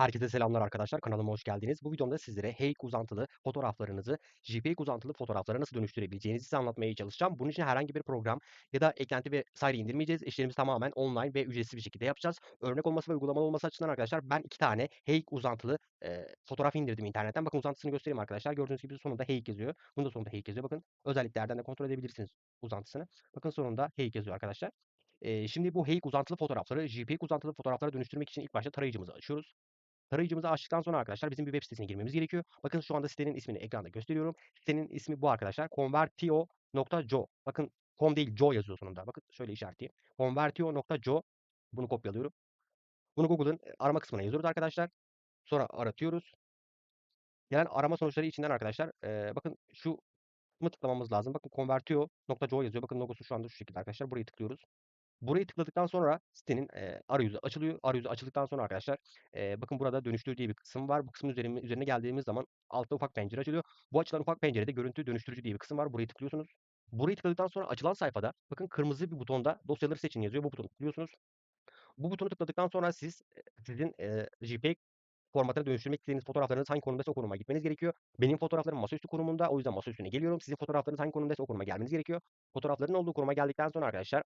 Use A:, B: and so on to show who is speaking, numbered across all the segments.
A: Herkese selamlar arkadaşlar. Kanalıma hoş geldiniz. Bu videomda sizlere Hake uzantılı fotoğraflarınızı JPEG uzantılı fotoğraflara nasıl dönüştürebileceğinizi size anlatmaya çalışacağım. Bunun için herhangi bir program ya da eklenti vesaire indirmeyeceğiz. İşlerimizi tamamen online ve ücretsiz bir şekilde yapacağız. Örnek olması ve uygulamalı olması açısından arkadaşlar ben iki tane Hake uzantılı e, fotoğraf indirdim internetten. Bakın uzantısını göstereyim arkadaşlar. Gördüğünüz gibi sonunda Hake yazıyor. Bunun da sonunda Hake yazıyor. Bakın özelliklerden de kontrol edebilirsiniz uzantısını. Bakın sonunda Hake yazıyor arkadaşlar. Şimdi bu Hake uzantılı fotoğrafları JPEG uzantılı fotoğraflara dönüştürmek için ilk başta tarayıcımızı açıyoruz. Tarayıcımızı açtıktan sonra arkadaşlar bizim bir web sitesine girmemiz gerekiyor. Bakın şu anda sitenin ismini ekranda gösteriyorum. Sitenin ismi bu arkadaşlar. Convertio.co. Bakın com değil co yazıyor sonunda. Bakın şöyle işaretleyeyim. Convertio.co. Bunu kopyalıyorum. Bunu Google'ın arama kısmına yazıyoruz arkadaşlar. Sonra aratıyoruz. Gelen arama sonuçları içinden arkadaşlar e, bakın şu mı tıklamamız lazım. Bakın convertio.co yazıyor. Bakın logosu şu anda şu şekilde arkadaşlar. Burayı tıklıyoruz. Burayı tıkladıktan sonra sitenin e, arayüzü açılıyor. Arayüzü açıldıktan sonra arkadaşlar e, bakın burada dönüştür diye bir kısım var. Bu kısmın üzerine, üzerine geldiğimiz zaman altta ufak pencere açılıyor. Bu açılan ufak pencerede görüntü dönüştürücü diye bir kısım var. Burayı tıklıyorsunuz. Burayı tıkladıktan sonra açılan sayfada bakın kırmızı bir butonda dosyaları seçin yazıyor. Bu butonu tıklıyorsunuz. Bu butonu tıkladıktan sonra siz sizin e, JPEG formatına dönüştürmek istediğiniz fotoğraflarınız hangi konumdaysa o konuma gitmeniz gerekiyor. Benim fotoğraflarım masaüstü konumunda. O yüzden masaüstüne geliyorum. Sizin fotoğraflarınız hangi konumdaysa o konuma gelmeniz gerekiyor. Fotoğrafların olduğu konuma geldikten sonra arkadaşlar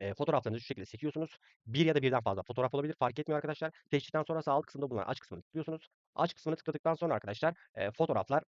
A: e, fotoğraflarınızı şu şekilde seçiyorsunuz. Bir ya da birden fazla fotoğraf olabilir. Fark etmiyor arkadaşlar. Seçtikten sonra sağ alt kısımda bulunan aç kısmını tıklıyorsunuz. Aç kısmını tıkladıktan sonra arkadaşlar e, fotoğraflar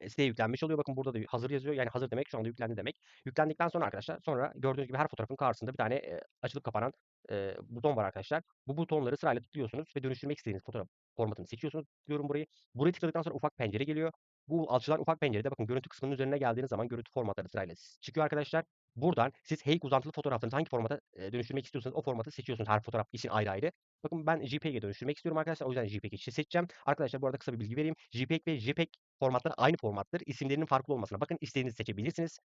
A: e, siteye yüklenmiş oluyor. Bakın burada da hazır yazıyor. Yani hazır demek şu anda yüklendi demek. Yüklendikten sonra arkadaşlar sonra gördüğünüz gibi her fotoğrafın karşısında bir tane e, açılıp kapanan e, buton var arkadaşlar. Bu butonları sırayla tıklıyorsunuz ve dönüştürmek istediğiniz fotoğraf formatını seçiyorsunuz. Tıklıyorum burayı. Burayı tıkladıktan sonra ufak pencere geliyor. Bu açılan ufak pencerede bakın görüntü kısmının üzerine geldiğiniz zaman görüntü formatları sırayla çıkıyor arkadaşlar. Buradan siz Hake uzantılı fotoğraflarınızı hangi formata e, dönüştürmek istiyorsanız o formatı seçiyorsunuz her fotoğraf için ayrı ayrı. Bakın ben JPEG'e dönüştürmek istiyorum arkadaşlar. O yüzden JPEG seçeceğim. Arkadaşlar bu arada kısa bir bilgi vereyim. JPEG ve JPEG formatları aynı formattır. İsimlerinin farklı olmasına bakın istediğinizi seçebilirsiniz.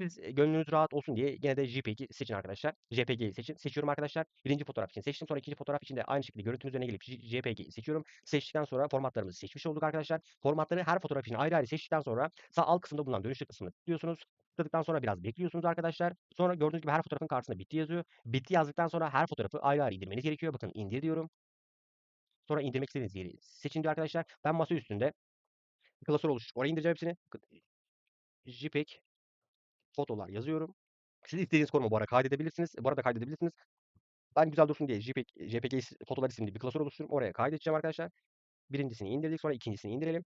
A: Siz e, gönlünüz rahat olsun diye gene de JPEG'i seçin arkadaşlar. JPG'yi seçin. Seçiyorum arkadaşlar. Birinci fotoğraf için seçtim. Sonra ikinci fotoğraf için de aynı şekilde görüntünün üzerine gelip JPG'yi seçiyorum. Seçtikten sonra formatlarımızı seçmiş olduk arkadaşlar. Formatları her fotoğraf için ayrı ayrı seçtikten sonra sağ alt kısımda bulunan dönüştür kısmını tıklıyorsunuz. Tıkladıktan sonra biraz bekliyorsunuz arkadaşlar. Sonra gördüğünüz gibi her fotoğrafın karşısında bitti yazıyor. Bitti yazdıktan sonra her fotoğrafı ayrı ayrı indirmeniz gerekiyor. Bakın indir diyorum. Sonra indirmek istediğiniz yeri seçin diyor arkadaşlar. Ben masa üstünde klasör oluşturup oraya indireceğim hepsini. JPEG fotolar yazıyorum. Siz istediğiniz konuma bu arada kaydedebilirsiniz. Bu arada kaydedebilirsiniz. Ben güzel dursun diye JPEG, JPG fotolar isimli bir klasör oluşturup oraya kaydedeceğim arkadaşlar. Birincisini indirdik. Sonra ikincisini indirelim.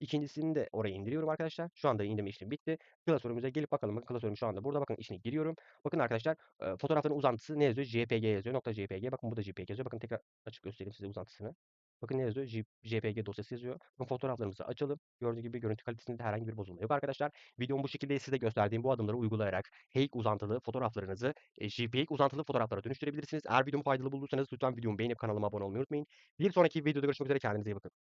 A: İkincisini de oraya indiriyorum arkadaşlar. Şu anda indirme işlemi bitti. Klasörümüze gelip bakalım. Bakın klasörüm şu anda burada. Bakın içine giriyorum. Bakın arkadaşlar fotoğrafların uzantısı ne yazıyor? JPG yazıyor. Nokta .jpg. Bakın bu da JPG yazıyor. Bakın tekrar açık göstereyim size uzantısını. Bakın ne yazıyor? JPG dosyası yazıyor. Bakın fotoğraflarımızı açalım. Gördüğünüz gibi görüntü kalitesinde herhangi bir bozulma yok arkadaşlar. Videomu bu şekilde size gösterdiğim bu adımları uygulayarak Hake uzantılı fotoğraflarınızı e, JPEG uzantılı fotoğraflara dönüştürebilirsiniz. Eğer videomu faydalı bulduysanız lütfen videomu beğenip kanalıma abone olmayı unutmayın. Bir sonraki videoda görüşmek üzere. Kendinize iyi bakın.